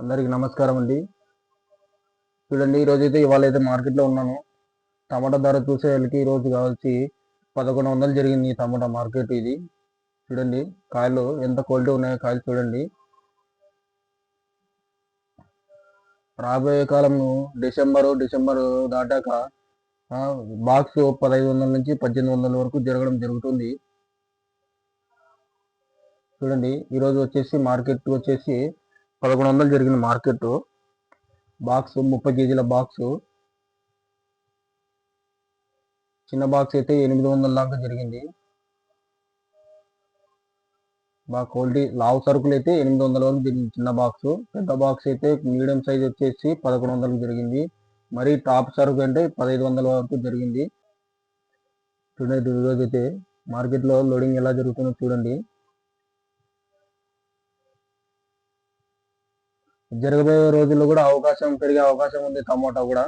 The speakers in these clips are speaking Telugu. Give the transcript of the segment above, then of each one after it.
అందరికి నమస్కారం అండి. చూడండి ఈరోజు అయితే ఇవాళ అయితే మార్కెట్లో ఉన్నాను. టమాటా ధర చూసే వాళ్ళకి ఈరోజు కావాల్సి పదకొండు వందలు జరిగింది ఈ టమాటా మార్కెట్ ఇది. చూడండి కాయలు ఎంత క్వాలిటీ ఉన్నాయో కాయలు చూడండి. రాబోయే కాలము డిసెంబరు డిసెంబరు దాటాక బాక్స్ పదహైదు వందల నుంచి పద్దెనిమిది వందల వరకు జరగడం జరుగుతుంది. చూడండి ఈరోజు వచ్చేసి మార్కెట్ వచ్చేసి పదకొండు వందలు జరిగిన మార్కెట్ బాక్స్ ముప్పై కేజీల బాక్స్. చిన్న బాక్స్ అయితే ఎనిమిది వందల దాకా జరిగింది. బాగా క్వాలిటీ లావు సరుకులు అయితే ఎనిమిది వందల వరకు జరిగింది చిన్న బాక్స్. పెద్ద బాక్స్ అయితే మీడియం సైజ్ వచ్చేసి పదకొండు వందలకు జరిగింది. మరి టాప్ సరుకు అంటే పదహైదు వందల వరకు జరిగింది. చూడండి ఈరోజు అయితే మార్కెట్లో లోడింగ్ ఎలా జరుగుతుందో చూడండి. జరగబోయే రోజుల్లో కూడా అవకాశం పెరిగే అవకాశం ఉంది టమోటా కూడా.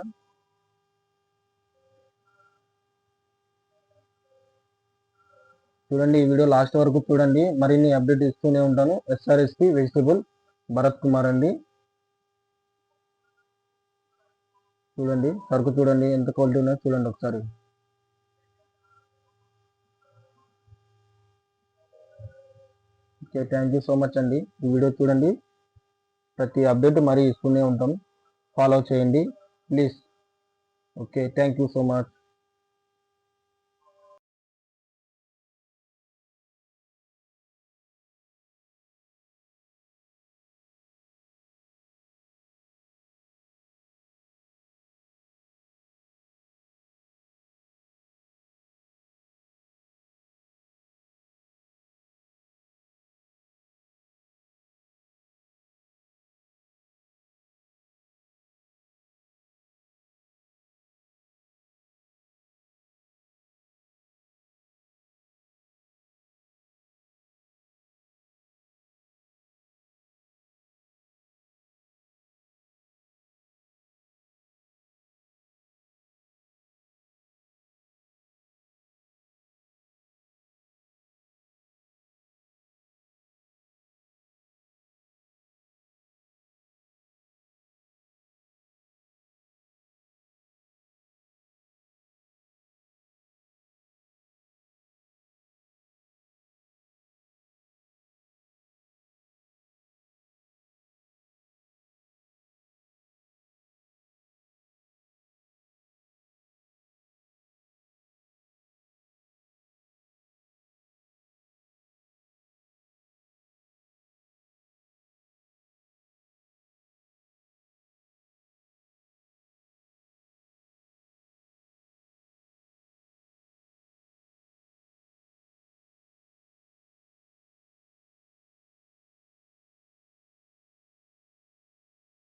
చూడండి ఈ వీడియో లాస్ట్ వరకు చూడండి. మరిన్ని అప్డేట్ ఇస్తూనే ఉంటాను. ఎస్ఆర్ఎస్పి వెజిటబుల్ భరత్ కుమార్ అండి. చూడండి సరుకు చూడండి ఎంత క్వాలిటీ ఉన్నాయో చూడండి ఒకసారి. Okay thank you so much అండి. ఈ వీడియో చూడండి. ప్రతి అప్డేట్ మరీ ఇస్తూనే ఉంటాం. ఫాలో చేయండి. Please okay thank you so much